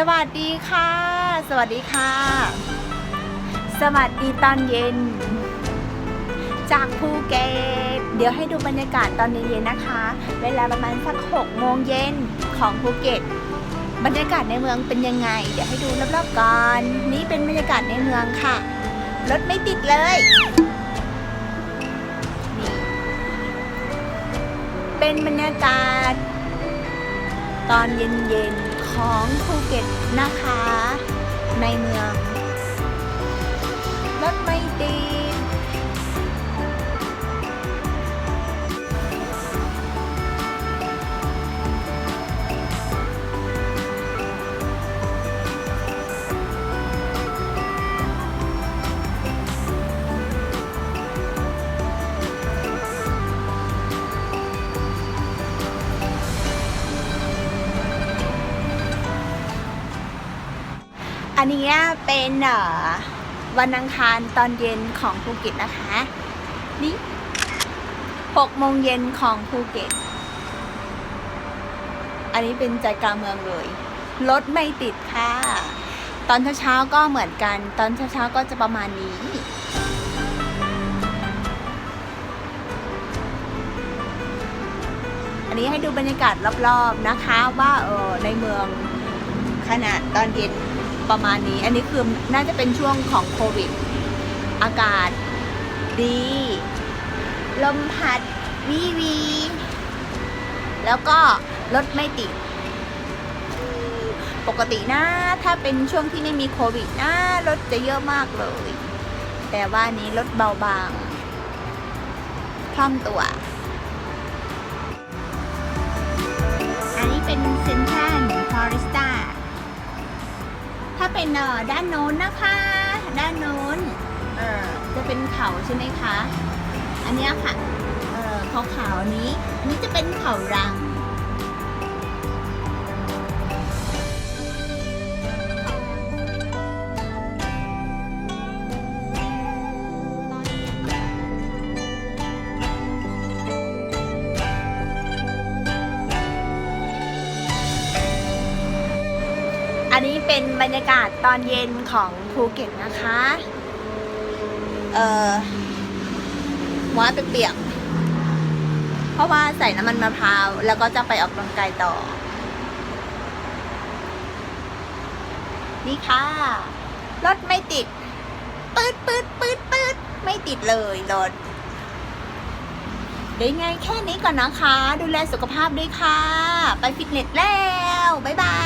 สวัสดีค่ะ สวัสดีค่ะ สวัสดีตอนเย็น จากภูเก็ต เดี๋ยวให้ดูบรรยากาศตอนเย็นๆนะคะ เวลาประมาณสัก6โมงเย็นของภูเก็ต บรรยากาศในเมืองเป็นยังไง เดี๋ยวให้ดูรอบๆก่อน นี่เป็นบรรยากาศในเมืองค่ะ รถไม่ติดเลยเป็นบรรยากาศ ตอนเย็นๆ ของภูเก็ตนะคะ ในเมือง อันนี้เป็นเอ่อวันอังคารตอนเย็นของภูเก็ตนะคะ นี่หกโมงเย็นของภูเก็ต อันนี้เป็นใจกลางเมืองเลย รถไม่ติดค่ะ ตอนเช้าๆก็เหมือนกัน ตอนเช้าๆก็จะประมาณนี้อันนี้ให้ดูบรรยากาศรอบๆนะคะว่าเออในเมืองขนาดตอนเย็น ประมาณนี้ อันนี้คือน่าจะเป็นช่วงของโควิด อากาศดี ลมพัดวีวี แล้วก็รถไม่ติด ปกตินะ ถ้าเป็นช่วงที่ไม่มีโควิดนะรถจะเยอะมากเลย แต่ว่านี้รถเบาบางคล่องตัว อันนี้เป็นเซนทรัลฟอริสตาาเป็นเอ่อด้านโน้นนะคะ ด้านโน้นเอ่อจะเป็นเขาใช่ไหมคะ อันเนี้ยค่ะเอ่อเขาขาวๆนี้อันนี้จะเป็นเขารัง อันนี้เป็นบรรยากาศตอนเย็นของภูเก็ตนะคะ เอ่อหัวเปียกๆเพราะว่าใส่น้ำมันมะพร้าว แล้วก็จะไปออกกำลังกายต่อ นี่ค่ะ รถไม่ติด ปืดปืดปืดปืดไม่ติดเลยรถเดี๋ยวยังไงแค่นี้ก่อนนะคะ ดูแลสุขภาพด้วยค่ะ ไปฟิตเนสแล้ว บ๊ายบาย